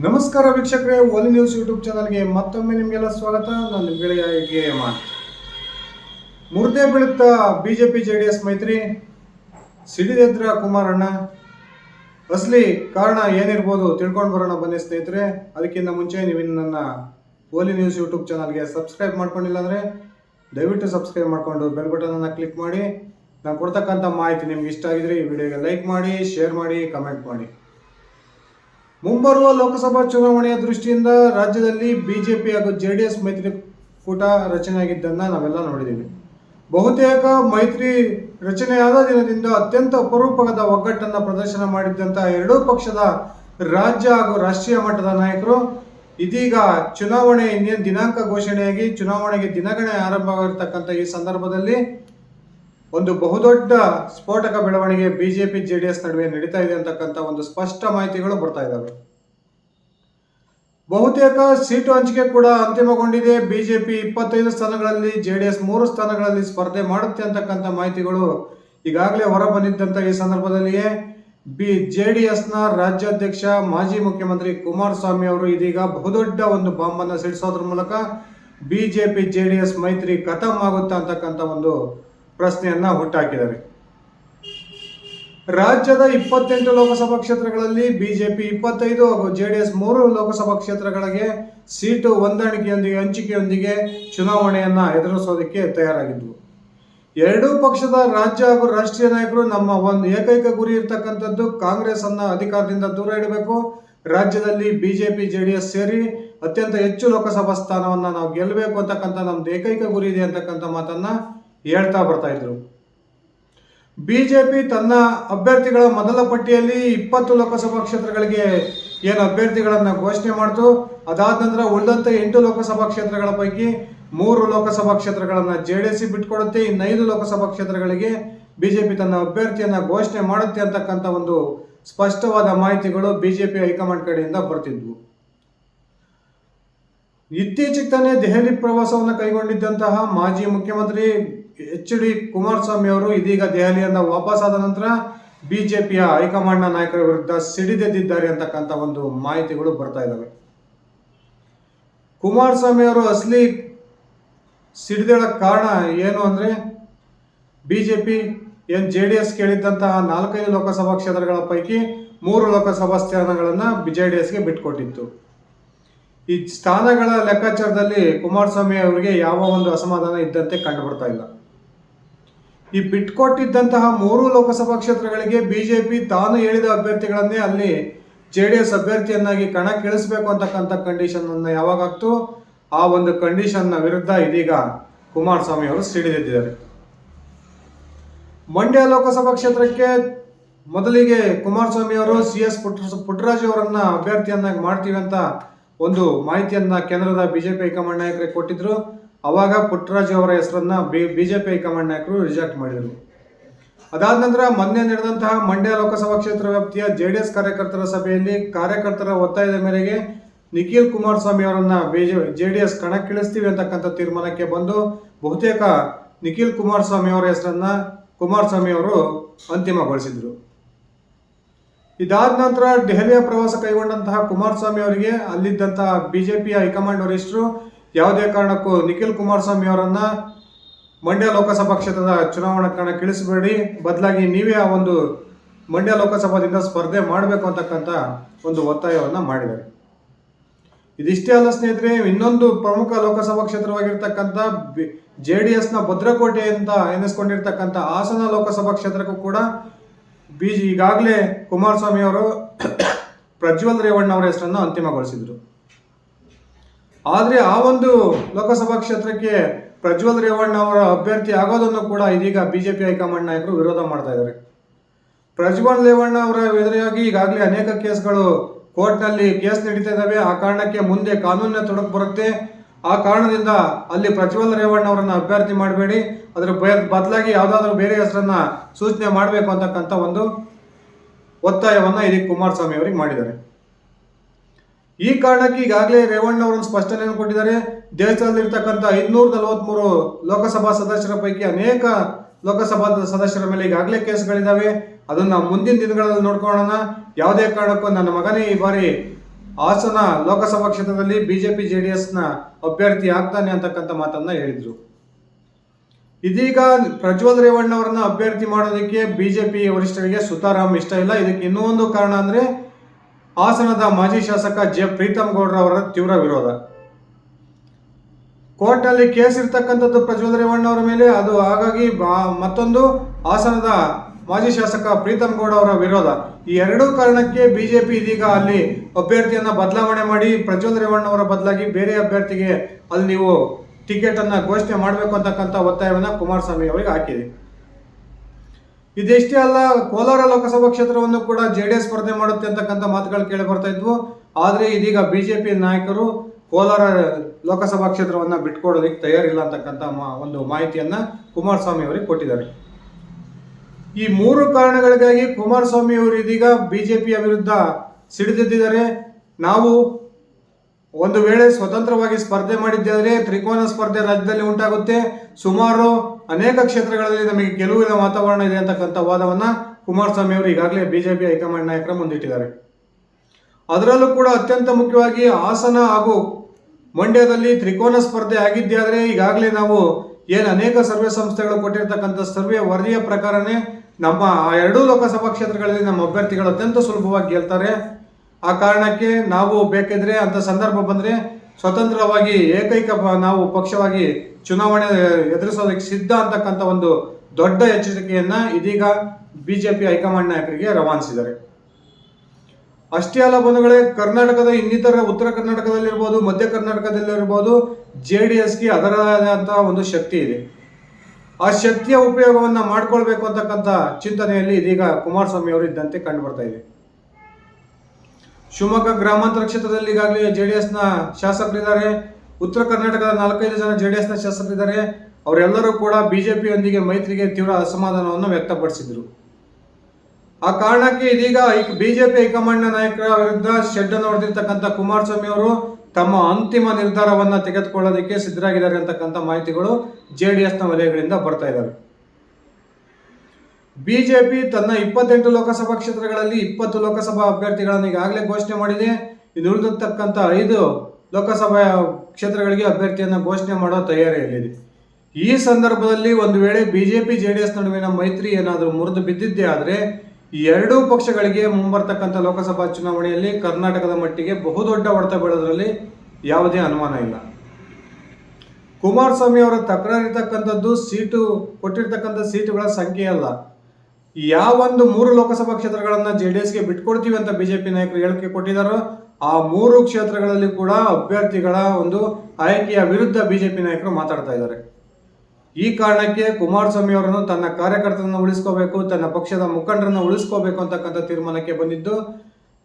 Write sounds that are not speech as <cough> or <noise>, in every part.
ನಮಸ್ಕಾರ ವೀಕ್ಷಕರೇ ಒಲಿ ನ್ಯೂಸ್ ಯೂಟ್ಯೂಬ್ ಚಾನಲ್ಗೆ ಮತ್ತೊಮ್ಮೆ ನಿಮಗೆಲ್ಲ ಸ್ವಾಗತ. ನಾನು ನಿಮ್ಮ ಗೆಳೆಯ ಗೆ ಮಾನ್ ಮುರ್ದೆ ಬೀಳುತ್ತಾ ಬಿಜೆಪಿ ಜೆ ಡಿ ಎಸ್ ಮೈತ್ರಿ, ಸಿಡಿದೆದ್ರ ಕುಮಾರಣ್ಣ. ಅಸಲಿ ಕಾರಣ ಏನಿರ್ಬೋದು ತಿಳ್ಕೊಂಡು ಬರೋಣ ಬನ್ನಿ ಸ್ನೇಹಿತರೆ. ಅದಕ್ಕಿಂತ ಮುಂಚೆ ನೀವು ನನ್ನ ಓಲಿ ನ್ಯೂಸ್ ಯೂಟ್ಯೂಬ್ ಚಾನಲ್ಗೆ ಸಬ್ಸ್ಕ್ರೈಬ್ ಮಾಡ್ಕೊಂಡಿಲ್ಲ ಅಂದರೆ ದಯವಿಟ್ಟು ಸಬ್ಸ್ಕ್ರೈಬ್ ಮಾಡಿಕೊಂಡು ಬೆಲ್ ಬಟನನ್ನು ಕ್ಲಿಕ್ ಮಾಡಿ. ನಾನು ಕೊಡ್ತಕ್ಕಂಥ ಮಾಹಿತಿ ನಿಮ್ಗೆ ಇಷ್ಟ ಆಗಿದ್ರೆ ಈ ವಿಡಿಯೋಗೆ ಲೈಕ್ ಮಾಡಿ ಶೇರ್ ಮಾಡಿ ಕಮೆಂಟ್ ಮಾಡಿ. ಮುಂಬರುವ ಲೋಕಸಭಾ ಚುನಾವಣೆಯ ದೃಷ್ಟಿಯಿಂದ ರಾಜ್ಯದಲ್ಲಿ ಬಿಜೆಪಿ ಹಾಗೂ ಜೆ ಡಿ ಎಸ್ ಮೈತ್ರಿಕೂಟ ರಚನೆಯಾಗಿದ್ದನ್ನು ನಾವೆಲ್ಲ ನೋಡಿದ್ದೀವಿ ಬಹುತೇಕ ಮೈತ್ರಿ ರಚನೆಯಾದ ದಿನದಿಂದ ಅತ್ಯಂತ ಅಪರೂಪದ ಒಗ್ಗಟ್ಟನ್ನು ಪ್ರದರ್ಶನ ಮಾಡಿದ್ದಂಥ ಎರಡೂ ಪಕ್ಷದ ರಾಜ್ಯ ಹಾಗೂ ರಾಷ್ಟ್ರೀಯ ಮಟ್ಟದ ನಾಯಕರು ಇದೀಗ ಚುನಾವಣೆ ಇನ್ನೇನು ದಿನಾಂಕ ಘೋಷಣೆಯಾಗಿ ಚುನಾವಣೆಗೆ ದಿನಗಣನೆ ಆರಂಭವಾಗಿರ್ತಕ್ಕಂಥ ಈ ಸಂದರ್ಭದಲ್ಲಿ ಒಂದು ಬಹುದೊಡ್ಡ ಸ್ಫೋಟಕ ಬೆಳವಣಿಗೆ ಬಿಜೆಪಿ ಎಸ್ ನಡುವೆ ನಡೀತಾ ಇದೆ ಅಂತಕ್ಕಂಥ ಒಂದು ಸ್ಪಷ್ಟ ಮಾಹಿತಿಗಳು ಬರ್ತಾ ಇದ್ದಾವೆ ಬಹುತೇಕ ಸೀಟು ಹಂಚಿಕೆ ಕೂಡ ಅಂತಿಮಗೊಂಡಿದೆ. ಬಿಜೆಪಿ ಇಪ್ಪತ್ತೈದು ಸ್ಥಾನಗಳಲ್ಲಿ ಜೆ ಡಿ ಎಸ್ ಮೂರು ಸ್ಥಾನಗಳಲ್ಲಿ ಸ್ಪರ್ಧೆ ಮಾಡುತ್ತೆ ಅಂತಕ್ಕಂಥ ಮಾಹಿತಿಗಳು ಈಗಾಗಲೇ ಹೊರ ಬಂದಿದ್ದಂಥ ಈ ಸಂದರ್ಭದಲ್ಲಿಯೇ. ಬಿ ಜೆ ಡಿ ಎಸ್ನ ರಾಜ್ಯಾಧ್ಯಕ್ಷ, ಮಾಜಿ ಮುಖ್ಯಮಂತ್ರಿ ಕುಮಾರಸ್ವಾಮಿ ಅವರು ಇದೀಗ ಬಹುದೊಡ್ಡ ಒಂದು ಬಾಂಬನ್ನು ಸಿಡಿಸೋದ್ರ ಮೂಲಕ ಬಿಜೆಪಿ ಜೆ ಡಿ ಎಸ್ ಮೈತ್ರಿ ಖತಮ್ ಆಗುತ್ತಾ ಅಂತಕ್ಕಂಥ ಒಂದು ಪ್ರಶ್ನೆಯನ್ನ ಹುಟ್ಟಾಕಿದ್ದಾರೆ. ರಾಜ್ಯದ ಇಪ್ಪತ್ತೆಂಟು ಲೋಕಸಭಾ ಕ್ಷೇತ್ರಗಳಲ್ಲಿ ಬಿಜೆಪಿ ಇಪ್ಪತ್ತೈದು ಹಾಗೂ ಜೆಡಿಎಸ್ ಮೂರು ಲೋಕಸಭಾ ಕ್ಷೇತ್ರಗಳಿಗೆ ಸೀಟು ಹೊಂದಾಣಿಕೆಯೊಂದಿಗೆ ಹಂಚಿಕೆಯೊಂದಿಗೆ ಚುನಾವಣೆಯನ್ನ ಎದುರಿಸೋದಕ್ಕೆ ತಯಾರಾಗಿದ್ದವು ಎರಡೂ ಪಕ್ಷದ ರಾಜ್ಯ ಹಾಗೂ ರಾಷ್ಟ್ರೀಯ ನಾಯಕರು ನಮ್ಮ ಒಂದು ಏಕೈಕ ಗುರಿ ಇರ್ತಕ್ಕಂಥದ್ದು ಕಾಂಗ್ರೆಸ್ ಅನ್ನ ಅಧಿಕಾರದಿಂದ ದೂರ ಇಡಬೇಕು. ರಾಜ್ಯದಲ್ಲಿ ಬಿಜೆಪಿ, ಜೆಡಿಎಸ್ ಸೇರಿ ಅತ್ಯಂತ ಹೆಚ್ಚು ಲೋಕಸಭಾ ಸ್ಥಾನವನ್ನು ನಾವು ಗೆಲ್ಲಬೇಕು ಅಂತಕ್ಕಂಥ ನಮ್ದು ಏಕೈಕ ಗುರಿ ಇದೆ ಅಂತಕ್ಕಂಥ ಮಾತನ್ನ ಹೇಳ್ತಾ ಬರ್ತಾ ಇದ್ರು. ಬಿಜೆಪಿ ತನ್ನ ಅಭ್ಯರ್ಥಿಗಳ ಮೊದಲ ಪಟ್ಟಿಯಲ್ಲಿ ಇಪ್ಪತ್ತು ಲೋಕಸಭಾ ಕ್ಷೇತ್ರಗಳಿಗೆ ಏನು ಅಭ್ಯರ್ಥಿಗಳನ್ನು ಘೋಷಣೆ ಮಾಡ್ತು. ಅದಾದ ನಂತರ ಉಳಿದಂತೆ ಎಂಟು ಲೋಕಸಭಾ ಕ್ಷೇತ್ರಗಳ ಪೈಕಿ ಮೂರು ಲೋಕಸಭಾ ಕ್ಷೇತ್ರಗಳನ್ನು ಜೆ ಡಿ ಎಸ್ ಬಿಟ್ಕೊಡುತ್ತೆ ಇನ್ನೈದು ಲೋಕಸಭಾ ಕ್ಷೇತ್ರಗಳಿಗೆ ಬಿಜೆಪಿ ತನ್ನ ಅಭ್ಯರ್ಥಿಯನ್ನು ಘೋಷಣೆ ಮಾಡುತ್ತೆ ಅಂತಕ್ಕಂಥ ಒಂದು ಸ್ಪಷ್ಟವಾದ ಮಾಹಿತಿಗಳು ಬಿಜೆಪಿ ಹೈಕಮಾಂಡ್ ಕಡೆಯಿಂದ ಬರ್ತಿದ್ವು. ಇತ್ತೀಚೆಗೆ ತಾನೇ ದೆಹಲಿ ಪ್ರವಾಸವನ್ನು ಕೈಗೊಂಡಿದ್ದಂತಹ ಮಾಜಿ ಮುಖ್ಯಮಂತ್ರಿ ಎಚ್ ಡಿ ಕುಮಾರಸ್ವಾಮಿ ಅವರು ಇದೀಗ ದೆಹಲಿಯಿಂದ ವಾಪಸ್ಸಾದ ನಂತರ ಬಿಜೆಪಿಯ ಹೈಕಮಾಂಡ್ನ ನಾಯಕರ ವಿರುದ್ಧ ಸಿಡಿದೆದ್ದಿದ್ದಾರೆ ಅಂತಕ್ಕಂಥ ಒಂದು ಮಾಹಿತಿಗಳು ಬರ್ತಾ ಇದ್ದಾವೆ ಕುಮಾರಸ್ವಾಮಿ ಅವರು ಅಸಲಿ ಸಿಡಿದೇಳಕ್ಕೆ ಕಾರಣ ಏನು ಅಂದರೆ ಬಿಜೆಪಿ ಏನು ಜೆ ಡಿ ಎಸ್ ಕೇಳಿದ್ದಂತಹ ನಾಲ್ಕೈದು ಲೋಕಸಭಾ ಕ್ಷೇತ್ರಗಳ ಪೈಕಿ ಮೂರು ಲೋಕಸಭಾ ಸ್ಥಾನಗಳನ್ನು ಜೆ ಡಿ ಎಸ್ಗೆ ಬಿಟ್ಕೊಟ್ಟಿತ್ತು. ಈ ಸ್ಥಾನಗಳ ಲೆಕ್ಕಾಚಾರದಲ್ಲಿ ಕುಮಾರಸ್ವಾಮಿ ಅವರಿಗೆ ಯಾವ ಒಂದು ಅಸಮಾಧಾನ ಇದ್ದಂತೆ ಕಂಡು ಬರ್ತಾ ಇಲ್ಲ. ಈ ಬಿಟ್ಕೊಟ್ಟಿದ್ದಂತಹ ಮೂರು ಲೋಕಸಭಾ ಕ್ಷೇತ್ರಗಳಿಗೆ ಬಿಜೆಪಿ ತಾನು ಹೇಳಿದ ಅಭ್ಯರ್ಥಿಗಳನ್ನೇ ಅಲ್ಲಿ ಜೆ ಡಿ ಎಸ್ ಅಭ್ಯರ್ಥಿಯನ್ನಾಗಿ ಕಣಕ್ಕಿಳಿಸಬೇಕು ಅಂತಕ್ಕಂಥ ಕಂಡೀಷನ್ ಅನ್ನು ಯಾವಾಗತ್ತು ಆ ಒಂದು ಕಂಡೀಷನ್ನ ವಿರುದ್ಧ ಇದೀಗ ಕುಮಾರಸ್ವಾಮಿ ಅವರು ಸಿಡಿದಿದ್ದಾರೆ ಮಂಡ್ಯ ಲೋಕಸಭಾ ಕ್ಷೇತ್ರಕ್ಕೆ ಮೊದಲಿಗೆ ಕುಮಾರಸ್ವಾಮಿ ಅವರು ಸಿ ಎಸ್ ಪುಟ್ಟ ಪುಟ್ಟರಾಜು ಅವರನ್ನ ಅಭ್ಯರ್ಥಿಯನ್ನಾಗಿ ಮಾಡ್ತೀವಿ ಅಂತ ಒಂದು ಮಾಹಿತಿಯನ್ನ ಕೇಂದ್ರದ ಬಿಜೆಪಿ ಹೈಕಮಾಂಡ್ ನಾಯಕರಿಗೆ ಕೊಟ್ಟಿದ್ರು. ಅವಾಗ ಪುಟ್ಟರಾಜು ಅವರ ಹೆಸರನ್ನ ಬಿಜೆಪಿ ಹೈಕಮಾಂಡ್ ನಾಯಕರು ರಿಜೆಕ್ಟ್ ಮಾಡಿದರು. ಅದಾದ ನಂತರ ಮೊನ್ನೆ ನಡೆದಂತಹ ಮಂಡ್ಯ ಲೋಕಸಭಾ ಕ್ಷೇತ್ರ ವ್ಯಾಪ್ತಿಯ ಜೆ ಡಿ ಎಸ್ ಕಾರ್ಯಕರ್ತರ ಸಭೆಯಲ್ಲಿ ಕಾರ್ಯಕರ್ತರ ಒತ್ತಾಯದ ಮೇರೆಗೆ ನಿಖಿಲ್ ಕುಮಾರಸ್ವಾಮಿ ಅವರನ್ನ ಬಿಜೆ ಜೆ ಡಿ ಎಸ್ ಕಣಕ್ಕಿಳಿಸ್ತೀವಿ ಅಂತಕ್ಕಂಥ ತೀರ್ಮಾನಕ್ಕೆ ಬಂದು ಬಹುತೇಕ ನಿಖಿಲ್ ಕುಮಾರಸ್ವಾಮಿ ಅವರ ಹೆಸರನ್ನ ಕುಮಾರಸ್ವಾಮಿ ಅವರು ಅಂತಿಮಗೊಳಿಸಿದ್ರು. ಇದಾದ ನಂತರ ದೆಹಲಿಯ ಪ್ರವಾಸ ಕೈಗೊಂಡಂತಹ ಕುಮಾರಸ್ವಾಮಿ ಅವರಿಗೆ ಅಲ್ಲಿದ್ದಂತಹ ಬಿಜೆಪಿಯ ಹೈಕಮಾಂಡ್ ವರಿಷ್ಠರು ಯಾವುದೇ ಕಾರಣಕ್ಕೂ ನಿಖಿಲ್ ಕುಮಾರಸ್ವಾಮಿ ಅವರನ್ನ ಮಂಡ್ಯ ಲೋಕಸಭಾ ಕ್ಷೇತ್ರದ ಚುನಾವಣಾ ಕಣಕ್ಕಿಳಿಸಬೇಡಿ ಬದಲಾಗಿ ನೀವೇ ಆ ಒಂದು ಮಂಡ್ಯ ಲೋಕಸಭಾದಿಂದ ಸ್ಪರ್ಧೆ ಮಾಡಬೇಕು ಅಂತಕ್ಕಂಥ ಒಂದು ಒತ್ತಾಯವನ್ನ ಮಾಡಿದ್ದಾರೆ. ಇದಿಷ್ಟೇ ಅಲ್ಲ ಸ್ನೇಹಿತರೆ, ಇನ್ನೊಂದು ಪ್ರಮುಖ ಲೋಕಸಭಾ ಕ್ಷೇತ್ರವಾಗಿರ್ತಕ್ಕಂಥ ಜೆ ಡಿ ಎಸ್ನ ಭದ್ರಕೋಟೆ ಅಂತ ಎನಿಸ್ಕೊಂಡಿರ್ತಕ್ಕಂಥ ಹಾಸನ ಲೋಕಸಭಾ ಕ್ಷೇತ್ರಕ್ಕೂ ಕೂಡ ಬಿ ಈಗಾಗಲೇ ಕುಮಾರಸ್ವಾಮಿ ಅವರು <coughs> ಪ್ರಜ್ವಲ್ ರೇವಣ್ಣ ಅವರ ಹೆಸರನ್ನು ಅಂತಿಮಗೊಳಿಸಿದ್ರು. ಆದರೆ ಆ ಒಂದು ಲೋಕಸಭಾ ಕ್ಷೇತ್ರಕ್ಕೆ ಪ್ರಜ್ವಲ್ ರೇವಣ್ಣ ಅವರ ಅಭ್ಯರ್ಥಿ ಆಗೋದನ್ನು ಕೂಡ ಇದೀಗ ಬಿಜೆಪಿ ಹೈಕಮಾಂಡ್ ನಾಯಕರು ವಿರೋಧ ಮಾಡ್ತಾ ಇದ್ದಾರೆ. ಪ್ರಜ್ವಲ್ ರೇವಣ್ಣ ಅವರ ಎದುರಾಗಿ ಈಗಾಗಲೇ ಅನೇಕ ಕೇಸ್ಗಳು ಕೋರ್ಟ್ನಲ್ಲಿ ಕೇಸ್ ನಡೀತಾ ಇದ್ದಾವೆ. ಆ ಕಾರಣಕ್ಕೆ ಮುಂದೆ ಕಾನೂನಿನ ತೊಡಕು ಬರುತ್ತೆ. ಆ ಕಾರಣದಿಂದ ಅಲ್ಲಿ ಪ್ರಜ್ವಲ್ ರೇವಣ್ಣ ಅವರನ್ನು ಅಭ್ಯರ್ಥಿ ಮಾಡಬೇಡಿ. ಅದರ ಬದಲಾಗಿ ಯಾವುದಾದ್ರೂ ಬೇರೆ ಹೆಸರನ್ನ ಸೂಚನೆ ಮಾಡಬೇಕು ಅಂತಕ್ಕಂಥ ಒಂದು ಒತ್ತಾಯವನ್ನ ಇದೀಗ ಕುಮಾರಸ್ವಾಮಿ ಅವರಿಗೆ ಮಾಡಿದ್ದಾರೆ. ಈ ಕಾರಣಕ್ಕೆ ಈಗಾಗಲೇ ರೇವಣ್ಣ ಅವರೊಂದು ಸ್ಪಷ್ಟನೆಯನ್ನು ಕೊಟ್ಟಿದ್ದಾರೆ. ದೇಶದಲ್ಲಿರ್ತಕ್ಕಂಥ ಇನ್ನೂರ ನಲವತ್ಮೂರು ಲೋಕಸಭಾ ಸದಸ್ಯರ ಪೈಕಿ ಅನೇಕ ಲೋಕಸಭಾ ಸದಸ್ಯರ ಮೇಲೆ ಈಗಾಗಲೇ ಕೇಸ್ಗಳಿದ್ದಾವೆ. ಅದನ್ನ ಮುಂದಿನ ದಿನಗಳಲ್ಲಿ ನೋಡ್ಕೊಳ್ಳೋಣ. ಯಾವುದೇ ಕಾರಣಕ್ಕೂ ನನ್ನ ಮಗನೇ ಈ ಬಾರಿ ಹಾಸನ ಲೋಕಸಭಾ ಕ್ಷೇತ್ರದಲ್ಲಿ ಬಿಜೆಪಿ ಎಸ್ನ ಅಭ್ಯರ್ಥಿ ಆಗ್ತಾನೆ ಅಂತಕ್ಕಂಥ ಮಾತನ್ನ ಹೇಳಿದ್ರು. ಇದೀಗ ಪ್ರಜ್ವಲ್ ರೇವಣ್ಣ ಅವರನ್ನ ಅಭ್ಯರ್ಥಿ ಮಾಡೋದಕ್ಕೆ ಬಿಜೆಪಿ ವರಿಷ್ಠರಿಗೆ ಸುತಾರಾಮ್ ಇಷ್ಟ ಇಲ್ಲ. ಇದಕ್ಕೆ ಇನ್ನೂ ಒಂದು ಕಾರಣ ಅಂದ್ರೆ ಹಾಸನದ ಮಾಜಿ ಶಾಸಕ ಜೆ ಪ್ರೀತಮ್ ಗೌಡ್ರ ಅವರ ತೀವ್ರ ವಿರೋಧ. ಕೋರ್ಟ್ನಲ್ಲಿ ಕೇಸ್ ಇರ್ತಕ್ಕಂಥದ್ದು ಪ್ರಜ್ವಲ್ ರೇವಣ್ಣ ಅವರ ಮೇಲೆ, ಅದು ಹಾಗಾಗಿ ಮತ್ತೊಂದು ಹಾಸನದ ಮಾಜಿ ಶಾಸಕ ಪ್ರೀತಮ್ ಗೌಡ ಅವರ ವಿರೋಧ. ಈ ಎರಡೂ ಕಾರಣಕ್ಕೆ ಬಿಜೆಪಿ ಇದೀಗ ಅಲ್ಲಿ ಅಭ್ಯರ್ಥಿಯನ್ನ ಬದಲಾವಣೆ ಮಾಡಿ ಪ್ರಜ್ವಲ್ ರೇವಣ್ಣ ಅವರ ಬದಲಾಗಿ ಬೇರೆ ಅಭ್ಯರ್ಥಿಗೆ ಅಲ್ಲಿ ನೀವು ಟಿಕೆಟ್ ಅನ್ನ ಘೋಷಣೆ ಮಾಡಬೇಕು ಅಂತಕ್ಕಂಥ ಒತ್ತಾಯವನ್ನು ಕುಮಾರಸ್ವಾಮಿ ಅವರಿಗೆ ಹಾಕಿದೆ. ಇದಿಷ್ಟೇ ಅಲ್ಲ, ಕೋಲಾರ ಲೋಕಸಭಾ ಕ್ಷೇತ್ರವನ್ನು ಕೂಡ ಜೆ ಡಿ ಎಸ್ ಸ್ಪರ್ಧೆ ಮಾಡುತ್ತೆ ಅಂತಕ್ಕಂಥ ಮಾತುಗಳು ಕೇಳಿ ಬರ್ತಾ ಇದ್ವು. ಆದ್ರೆ ಇದೀಗ ಬಿಜೆಪಿ ನಾಯಕರು ಕೋಲಾರ ಲೋಕಸಭಾ ಕ್ಷೇತ್ರವನ್ನ ಬಿಟ್ಕೊಡೋದಕ್ಕೆ ತಯಾರಿಲ್ಲ ಅಂತಕ್ಕಂಥ ಮಾ- ಒಂದು ಮಾಹಿತಿಯನ್ನ ಕುಮಾರಸ್ವಾಮಿ ಅವರಿಗೆ ಕೊಟ್ಟಿದ್ದಾರೆ. ಈ ಮೂರು ಕಾರಣಗಳಿಗಾಗಿ ಕುಮಾರಸ್ವಾಮಿ ಅವರು ಇದೀಗ ಬಿಜೆಪಿಯ ವಿರುದ್ಧ ಸಿಡಿದೆದ್ದಿದ್ದಾರೆ. ನಾವು ಒಂದು ವೇಳೆ ಸ್ವತಂತ್ರವಾಗಿ ಸ್ಪರ್ಧೆ ಮಾಡಿದ್ದಾದರೆ ತ್ರಿಕೋನ ಸ್ಪರ್ಧೆ ರಾಜ್ಯದಲ್ಲಿ ಉಂಟಾಗುತ್ತೆ. ಸುಮಾರು ಅನೇಕ ಕ್ಷೇತ್ರಗಳಲ್ಲಿ ನಮಗೆ ಗೆಲುವಿನ ವಾತಾವರಣ ಇದೆ ಅಂತಕ್ಕಂಥ ವಾದವನ್ನ ಕುಮಾರಸ್ವಾಮಿ ಅವರು ಈಗಾಗಲೇ ಬಿಜೆಪಿ ಹೈಕಮಾಂಡ್ ನಾಯಕರ ಮುಂದಿಟ್ಟಿದ್ದಾರೆ. ಅದರಲ್ಲೂ ಕೂಡ ಅತ್ಯಂತ ಮುಖ್ಯವಾಗಿ ಹಾಸನ ಹಾಗೂ ಮಂಡ್ಯದಲ್ಲಿ ತ್ರಿಕೋನ ಸ್ಪರ್ಧೆ ಆಗಿದ್ದೇ ಆದರೆ ಈಗಾಗಲೇ ನಾವು ಏನು ಅನೇಕ ಸರ್ವೆ ಸಂಸ್ಥೆಗಳು ಕೊಟ್ಟಿರ್ತಕ್ಕಂಥ ಸರ್ವೆ ವರದಿಯ ಪ್ರಕಾರನೇ ನಮ್ಮ ಆ ಎರಡೂ ಲೋಕಸಭಾ ಕ್ಷೇತ್ರಗಳಲ್ಲಿ ನಮ್ಮ ಅಭ್ಯರ್ಥಿಗಳು ಅತ್ಯಂತ ಸುಲಭವಾಗಿ ಗೆಲ್ತಾರೆ. ಆ ಕಾರಣಕ್ಕೆ ನಾವು ಬೇಕಿದ್ರೆ ಅಂತ ಸಂದರ್ಭ ಬಂದರೆ ಸ್ವತಂತ್ರವಾಗಿ ಏಕೈಕ ನಾವು ಪಕ್ಷವಾಗಿ ಚುನಾವಣೆ ಎದುರಿಸೋದಕ್ಕೆ ಸಿದ್ಧ ಅಂತಕ್ಕಂಥ ಒಂದು ದೊಡ್ಡ ಎಚ್ಚರಿಕೆಯನ್ನ ಇದೀಗ ಬಿಜೆಪಿ ಹೈಕಮಾಂಡ್ ನಾಯಕರಿಗೆ ರವಾನಿಸಿದ್ದಾರೆ. ಅಷ್ಟೇ ಅಲ್ಲ ಬಂಧುಗಳೇ, ಕರ್ನಾಟಕದ ಇನ್ನಿತರ ಉತ್ತರ ಕರ್ನಾಟಕದಲ್ಲಿರ್ಬೋದು, ಮಧ್ಯ ಕರ್ನಾಟಕದಲ್ಲಿರ್ಬೋದು, ಜೆ ಡಿ ಎಸ್ಗೆ ಅದರದಾದಂತಹ ಒಂದು ಶಕ್ತಿ ಇದೆ. ಆ ಶಕ್ತಿಯ ಉಪಯೋಗವನ್ನ ಮಾಡ್ಕೊಳ್ಬೇಕು ಅಂತಕ್ಕಂಥ ಚಿಂತನೆಯಲ್ಲಿ ಇದೀಗ ಕುಮಾರಸ್ವಾಮಿ ಅವರು ಇದ್ದಂತೆ ಕಂಡು ಬರ್ತಾ ಇದೆ. ಶಿವಮೊಗ್ಗ ಗ್ರಾಮಾಂತರ ಕ್ಷೇತ್ರದಲ್ಲಿ ಈಗಾಗಲೇ ಎಸ್ನ ಶಾಸಕರಿದ್ದಾರೆ. ಉತ್ತರ ಕರ್ನಾಟಕದ ನಾಲ್ಕೈದು ಜನ ಜೆ ಡಿ ಎಸ್ನ ಶಾಸಕರಿದ್ದಾರೆ. ಅವರೆಲ್ಲರೂ ಕೂಡ ಬಿಜೆಪಿಯೊಂದಿಗೆ ಮೈತ್ರಿಗೆ ತೀವ್ರ ಅಸಮಾಧಾನವನ್ನು ವ್ಯಕ್ತಪಡಿಸಿದರು. ಆ ಕಾರಣಕ್ಕೆ ಇದೀಗ ಬಿಜೆಪಿ ಹೈಕಮಾಂಡ್ನ ನಾಯಕರ ವಿರುದ್ಧ ಶೆಡ್ ಅನ್ನು ಹೊಡೆದಿರ್ತಕ್ಕಂಥ ಕುಮಾರಸ್ವಾಮಿ ಅವರು ತಮ್ಮ ಅಂತಿಮ ನಿರ್ಧಾರವನ್ನು ತೆಗೆದುಕೊಳ್ಳೋದಕ್ಕೆ ಸಿದ್ಧರಾಗಿದ್ದಾರೆ ಅಂತಕ್ಕಂಥ ಮಾಹಿತಿಗಳು ಜೆ ಡಿ ಎಸ್ನ ವಲಯಗಳಿಂದ ಬರ್ತಾ ಇದ್ದಾವೆ ಬಿಜೆಪಿ ತನ್ನ ಇಪ್ಪತ್ತೆಂಟು ಲೋಕಸಭಾ ಕ್ಷೇತ್ರಗಳಲ್ಲಿ ಇಪ್ಪತ್ತು ಲೋಕಸಭಾ ಅಭ್ಯರ್ಥಿಗಳನ್ನು ಈಗಾಗಲೇ ಘೋಷಣೆ ಮಾಡಿದೆ. ಇನ್ನು ಉಳಿದಿರ್ತಕ್ಕಂಥ ಐದು ಲೋಕಸಭಾ ಕ್ಷೇತ್ರಗಳಿಗೆ ಅಭ್ಯರ್ಥಿಯನ್ನು ಘೋಷಣೆ ಮಾಡೋ ತಯಾರಿಯಲ್ಲಿದೆ ಈ ಸಂದರ್ಭದಲ್ಲಿ ಒಂದು ವೇಳೆ ಬಿಜೆಪಿ, ಜೆಡಿಎಸ್ ನಡುವಿನ ಮೈತ್ರಿ ಏನಾದರೂ ಮುರಿದು ಬಿದ್ದಿದ್ದೇ ಆದರೆ ಎರಡೂ ಪಕ್ಷಗಳಿಗೆ ಮುಂಬರ್ತಕ್ಕಂಥ ಲೋಕಸಭಾ ಚುನಾವಣೆಯಲ್ಲಿ ಕರ್ನಾಟಕದ ಮಟ್ಟಿಗೆ ಬಹುದೊಡ್ಡ ಹೊಡೆತ ಬೀಳೋದ್ರಲ್ಲಿ ಯಾವುದೇ ಅನುಮಾನ ಇಲ್ಲ. ಕುಮಾರಸ್ವಾಮಿ ಅವರ ತಕರಾರಿರ್ತಕ್ಕಂಥದ್ದು ಸೀಟು ಕೊಟ್ಟಿರ್ತಕ್ಕಂಥ ಸೀಟುಗಳ ಸಂಖ್ಯೆ ಅಲ್ಲ. ಯಾವೊಂದು ಮೂರು ಲೋಕಸಭಾ ಕ್ಷೇತ್ರಗಳನ್ನ ಜೆ ಡಿ ಎಸ್ಗೆ ಬಿಟ್ಕೊಡ್ತೀವಿ ಅಂತ ಬಿಜೆಪಿ ನಾಯಕರು ಹೇಳಿಕೆ ಕೊಟ್ಟಿದ್ದಾರೋ ಆ ಮೂರು ಕ್ಷೇತ್ರಗಳಲ್ಲಿ ಕೂಡ ಅಭ್ಯರ್ಥಿಗಳ ಒಂದು ಆಯ್ಕೆಯ ವಿರುದ್ಧ ಬಿಜೆಪಿ ನಾಯಕರು ಮಾತಾಡ್ತಾ ಇದ್ದಾರೆ. ಈ ಕಾರಣಕ್ಕೆ ಕುಮಾರಸ್ವಾಮಿ ಅವರನ್ನು ತನ್ನ ಕಾರ್ಯಕರ್ತರನ್ನು ಉಳಿಸ್ಕೋಬೇಕು, ತನ್ನ ಪಕ್ಷದ ಮುಖಂಡರನ್ನು ಉಳಿಸ್ಕೋಬೇಕು ಅಂತಕ್ಕಂಥ ತೀರ್ಮಾನಕ್ಕೆ ಬಂದಿದ್ದು,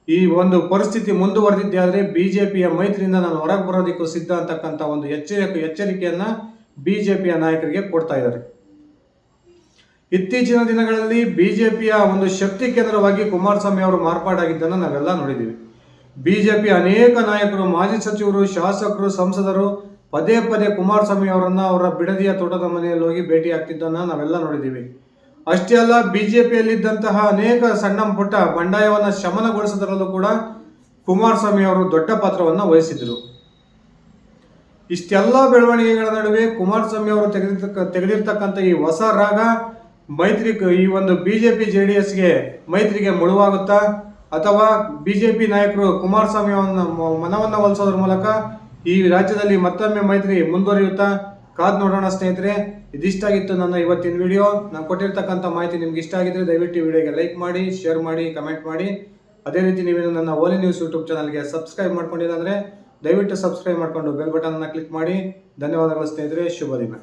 ಈ ಒಂದು ಪರಿಸ್ಥಿತಿ ಮುಂದುವರೆದಿದ್ದೆ ಆದರೆ ಬಿಜೆಪಿಯ ಮೈತ್ರಿಯಿಂದ ನಾನು ಹೊರಗೆ ಬರೋದಕ್ಕೂ ಸಿದ್ಧ ಅಂತಕ್ಕಂಥ ಒಂದು ಎಚ್ಚರಿಕೆ, ಎಚ್ಚರಿಕೆಯನ್ನ ಬಿಜೆಪಿಯ ನಾಯಕರಿಗೆ ಕೊಡ್ತಾ ಇದ್ದಾರೆ. ಇತ್ತೀಚಿನ ದಿನಗಳಲ್ಲಿ ಬಿಜೆಪಿಯ ಒಂದು ಶಕ್ತಿ ಕೇಂದ್ರವಾಗಿ ಕುಮಾರಸ್ವಾಮಿ ಅವರು ಮಾರ್ಪಾಡಾಗಿದ್ದನ್ನು ನಾವೆಲ್ಲ ನೋಡಿದ್ದೀವಿ. ಬಿಜೆಪಿ ಅನೇಕ ನಾಯಕರು, ಮಾಜಿ ಸಚಿವರು, ಶಾಸಕರು, ಸಂಸದರು ಪದೇ ಪದೇ ಕುಮಾರಸ್ವಾಮಿ ಅವರನ್ನು ಅವರ ಬಿಡದಿಯ ತೋಟದ ಮನೆಯಲ್ಲಿ ಹೋಗಿ ಭೇಟಿ ನಾವೆಲ್ಲ ನೋಡಿದ್ದೀವಿ. ಅಷ್ಟೇ ಅಲ್ಲ, ಬಿಜೆಪಿಯಲ್ಲಿದ್ದಂತಹ ಅನೇಕ ಸಣ್ಣ ಪುಟ್ಟ ಬಂಡಾಯವನ್ನ ಶಮನಗೊಳಿಸೋದರಲ್ಲೂ ಕೂಡ ಕುಮಾರಸ್ವಾಮಿ ಅವರು ದೊಡ್ಡ ಪಾತ್ರವನ್ನು ವಹಿಸಿದರು ಇಷ್ಟೆಲ್ಲ ಬೆಳವಣಿಗೆಗಳ ನಡುವೆ ಕುಮಾರಸ್ವಾಮಿ ಅವರು ತೆಗೆದಿರ್ತಕ್ಕ, ತೆಗೆದಿರ್ತಕ್ಕಂಥ ಈ ಹೊಸ ರಾಗ ಮೈತ್ರಿ ಈ ಒಂದು ಬಿಜೆಪಿ ಜೆ ಡಿ ಎಸ್ಗೆ ಮೈತ್ರಿಗೆ ಮುಳುವಾಗುತ್ತಾ? ಅಥವಾ ಬಿಜೆಪಿ ನಾಯಕರು ಕುಮಾರಸ್ವಾಮಿ ಮನವನ್ನ ಒಲಿಸೋದ್ರ ಮೂಲಕ ಈ ರಾಜ್ಯದಲ್ಲಿ ಮತ್ತೊಮ್ಮೆ ಮೈತ್ರಿ ಮುಂದುವರಿಯುತ್ತಾ? ಕಾದ್ ನೋಡೋಣ ಸ್ನೇಹಿತರೆ. ಇದಿಷ್ಟಾಗಿತ್ತು ನನ್ನ ಇವತ್ತಿನ ವಿಡಿಯೋ. ನಾನು ಕೊಟ್ಟಿರ್ತಕ್ಕಂಥ ಮಾಹಿತಿ ನಿಮ್ಗೆ ಇಷ್ಟ ಆಗಿದ್ರೆ ದಯವಿಟ್ಟು ವಿಡಿಯೋಗೆ ಲೈಕ್ ಮಾಡಿ, ಶೇರ್ ಮಾಡಿ, ಕಮೆಂಟ್ ಮಾಡಿ. ಅದೇ ರೀತಿ ನೀವೇನು ನನ್ನ ಓಲಿ ನ್ಯೂಸ್ ಯೂಟ್ಯೂಬ್ ಚಾನಲ್ಗೆ ಸಬ್ಸ್ಕ್ರೈಬ್ ಮಾಡ್ಕೊಂಡಿಲ್ಲ ಅಂದರೆ ದಯವಿಟ್ಟು ಸಬ್ಸ್ಕ್ರೈಬ್ ಮಾಡಿಕೊಂಡು ಬೆಲ್ ಬಟನ್ನ ಕ್ಲಿಕ್ ಮಾಡಿ. ಧನ್ಯವಾದಗಳು ಸ್ನೇಹಿತರೆ. ಶುಭ ದಿನ.